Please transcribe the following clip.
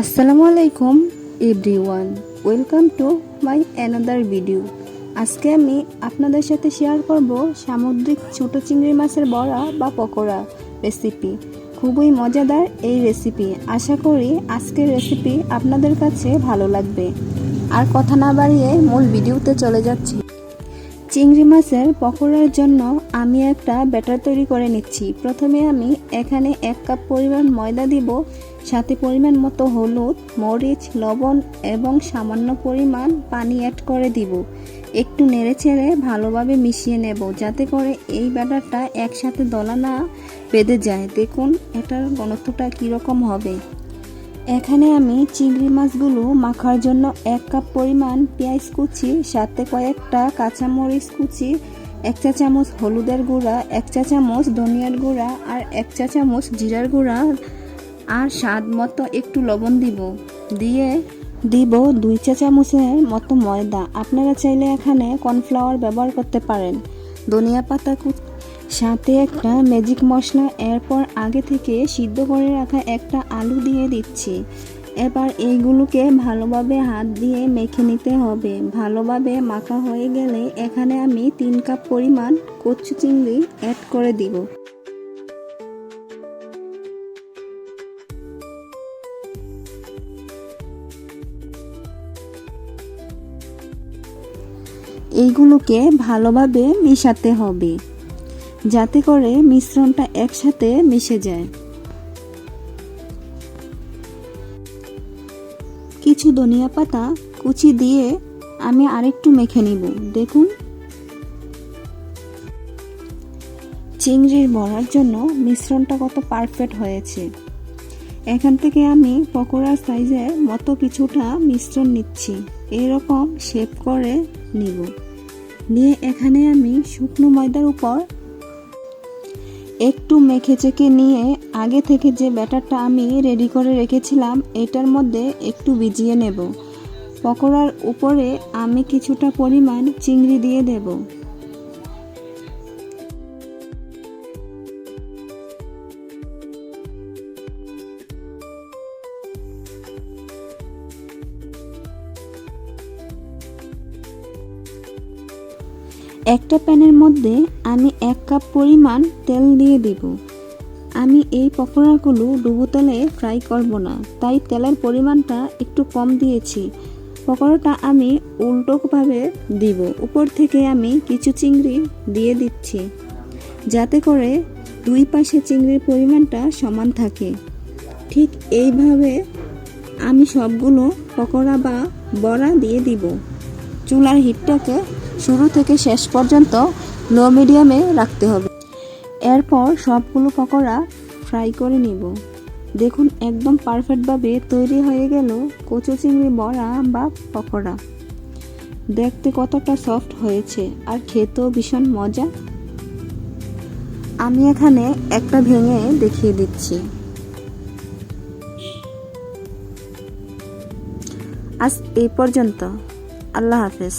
আসসালামু আলাইকুম, everyone. Welcome to my another video. আজকে আমি আপনাদের সাথে শেয়ার করব সামুদ্রিক ছোট চিংড়ি মাছের বড়া বা পকোড়া রেসিপি খুবই মজাদার এই রেসিপি আশা করি আজকের রেসিপি আপনাদের কাছে ভালো লাগবে। আর কথা না বাড়িয়ে মূল ভিডিওতে চলে যাচ্ছি। চিংড়ি মাছের পকোড়ার জন্য আমি একটা ব্যাটার তৈরি করে নিচ্ছি। প্রথমে আমি এখানে এক কাপ পরিমাণ ময়দা দিব। সাথে পরিমাণ মতো হলুদ, মরিচ, লবণ এবং সামান্য পরিমাণ পানি অ্যাড করে দিব। একটু নেড়ে চেড়ে ভালোভাবে মিশিয়ে নেব যাতে করে এই ব্যাটারটা একসাথে দলা না বেঁধে যায়। দেখুন, এটার ঘনত্বটা কীরকম হবে। এখানে আমি চিংড়ি মাছগুলো মাখার জন্য এক কাপ পরিমাণ পেঁয়াজ কুচি, সাথে কয়েকটা কাঁচামরিচ কুচি, এক চা চামচ হলুদের গুঁড়া, এক চা চামচ ধনিয়ার গুঁড়া আর এক চা চামচ জিরার গুঁড়া আর স্বাদ মতো একটু লবণ দিব। দিয়ে দিব দুই চা চামচের মতো ময়দা। আপনারা চাইলে এখানে কর্নফ্লাওয়ার ব্যবহার করতে পারেন। ধনিয়া পাতা সাথে একটা ম্যাজিক মশলা। এরপর আগে থেকে সিদ্ধ করে রাখা একটা আলু দিয়ে দিচ্ছি। এবার এইগুলোকে ভালোভাবে হাত দিয়ে মেখে নিতে হবে। ভালোভাবে মাখা হয়ে গেলে এখানে আমি তিন কাপ পরিমাণ কচু চিংড়ি অ্যাড করে দিব। এইগুলোকে ভালোভাবে মিশাতে হবে, যাতে করে মিশ্রণটা একসাথে মিশে যায়। কিছু ধনিয়া পাতা কুচি দিয়ে আমি আরেকটু মেখে নিব, দেখুন। চিংড়ির বড়ার জন্য মিশ্রণটা কত পারফেক্ট হয়েছে। এখান থেকে আমি পকোড়ার সাইজের মতো কিছুটা মিশ্রণ নিচ্ছি, এরকম শেপ করে নিব। নিয়ে এখানে আমি শুকনো ময়দার উপর একটু মেখে চেকে নিয়ে আগে থেকে যে ব্যাটারটা আমি রেডি করে রেখেছিলাম, এটার মধ্যে একটু ভিজিয়ে নেব। পকোড়ার উপরে আমি কিছুটা পরিমাণ চিংড়ি দিয়ে দেব। একটা প্যানের মধ্যে আমি এক কাপ পরিমাণ তেল দিয়ে দিব। আমি এই পকোড়াগুলো ডুবো তেলে ফ্রাই করব না, তাই তেলের পরিমাণটা একটু কম দিয়েছি। পকোড়াটা আমি উল্টোভাবে দিব, উপর থেকে আমি কিছু চিংড়ি দিয়ে দিচ্ছি, যাতে করে দুই পাশে চিংড়ির পরিমাণটা সমান থাকে। ঠিক এইভাবে আমি সবগুলো পকোড়া বা বড়া দিয়ে দিব। চুলার হিটটাকে শুরু থেকে শেষ পর্যন্ত লো মিডিয়ামে রাখতে হবে। এরপর সবগুলো পকোড়া ফ্রাই করে নিব। দেখুন, একদম পারফেক্টভাবে তৈরি হয়ে গেল কচু চিংড়ি, বড়া বা পকোড়া। দেখতে কতটা সফট হয়েছে আর খেতেও ভীষণ মজা। আমি এখানে একটা ভেঙে দেখিয়ে দিচ্ছি। আজ এই পর্যন্ত। আল্লাহ হাফেজ।